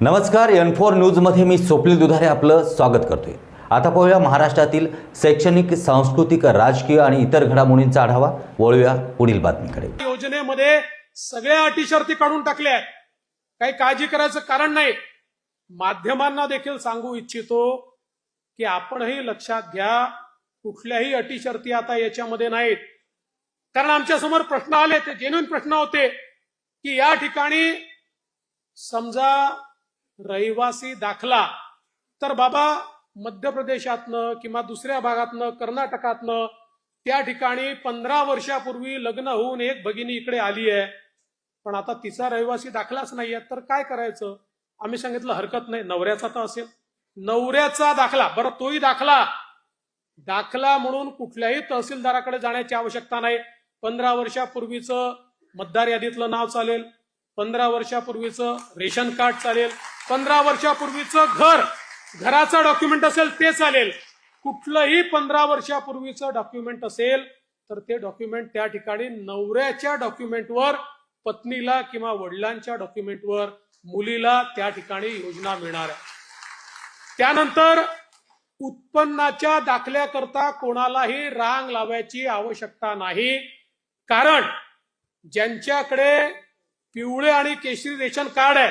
नमस्कार N four न्यूजमध्ये मी स्वप्नील दुधारे आपलं स्वागत करतोय. आता पाहूया महाराष्ट्रातील शैक्षणिक सांस्कृतिक राजकीय आणि इतर घडामोडींचा आढावा. वळूया पुढील बातमीकडे. योजनेमध्ये सगळ्या अटी शर्ती काढून टाकल्या आहेत. काही काळजी करायचं कारण नाही. माध्यमांना देखील सांगू इच्छितो की आपणही लक्षात घ्या कुठल्याही अटी शर्ती आता याच्यामध्ये नाहीत. कारण आमच्यासमोर प्रश्न आले ते जेन्युन प्रश्न होते की या ठिकाणी समजा रहिवासी दाखला. तर बाबा मध्य प्रदेशातनं किंवा दुसऱ्या भागातनं कर्नाटकातनं त्या ठिकाणी पंधरा वर्षापूर्वी लग्न होऊन एक भगिनी इकडे आली आहे. पण आता तिचा रहिवासी दाखलाच नाही आहे. तर काय करायचं? आम्ही सांगितलं हरकत नाही. नवऱ्याचा तर असेल. नवऱ्याचा दाखला. बरं तोही दाखला. दाखला म्हणून कुठल्याही तहसीलदाराकडे जाण्याची आवश्यकता नाही. पंधरा वर्षापूर्वीचं मतदार यादीतलं नाव चालेल. पंधरा वर्षापूर्वीचं रेशन कार्ड चालेल. पंधरा वर्षापूर्वीचं घर घराचं डॉक्युमेंट असेल ते चालेल. कुठलंही पंधरा वर्षापूर्वीचं डॉक्युमेंट असेल तर ते डॉक्युमेंट त्या ठिकाणी नवऱ्याच्या डॉक्युमेंटवर पत्नीला किंवा वडिलांच्या डॉक्युमेंटवर मुलीला त्या ठिकाणी योजना मिळणार आहे. त्यानंतर उत्पन्नाच्या दाखल्याकरता कोणालाही रांग लावायची आवश्यकता नाही. कारण ज्यांच्याकडे पिवळे आणि केशरी रेशन कार्ड आहे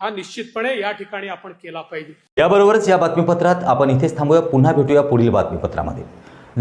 हा निश्चितपणे या ठिकाणी आपण केला पाहिजे. याबरोबरच या बातमीपत्रात आपण इथेच थांबूया. पुन्हा भेटूया पुढील बातमीपत्रामध्ये.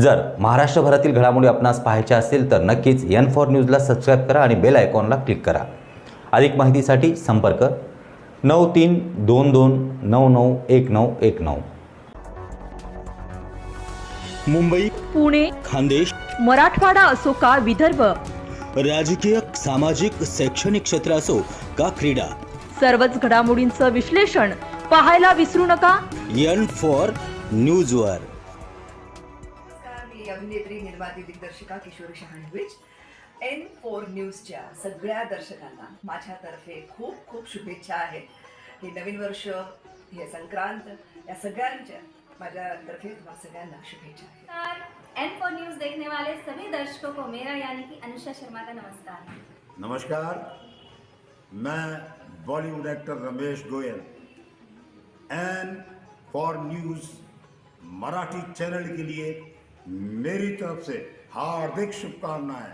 जर महाराष्ट्रभरातील घडामोडी आपणास पाहायच्या असेल तर नक्कीच एन फॉर न्यूजला सबस्क्राईब करा आणि बेल आयकॉनला क्लिक करा. अधिक माहितीसाठी संपर्क नऊ तीन दोन दोन नऊ नऊ एक नऊ एक नऊ. मुंबई पुणे खानदेश मराठवाडा असो का विदर्भ? राजकीय सामाजिक शैक्षणिक क्षेत्र असो का क्रीडा? सर्वच घडामोडींचं विश्लेषण पाहायला विसरू नका. एन फॉर न्यूजवर नमस्कार मी अभिनेत्री निर्माती दिग्दर्शिका किशोरी शहाणविज. एन फोर न्यूजच्या सगळ्या दर्शकांना माझ्यातर्फे खूप खूप शुभेच्छा आहेत. हे नवीन वर्ष हे संक्रांत या सगळ्यांच्या माझ्यातर्फे तुम्हाला सगळ्यांना शुभेच्छा आहेत. एन फॉर न्यूज देखने वाले सभी दर्शकों को मेरा यानी कि अनुषा शर्मा का नमस्कार. नमस्कार मैं Bollywood actor Ramesh Goyal N for news Marathi channel के लिए मेरी तरफ़ से हार्दिक शुभकामनाएँ।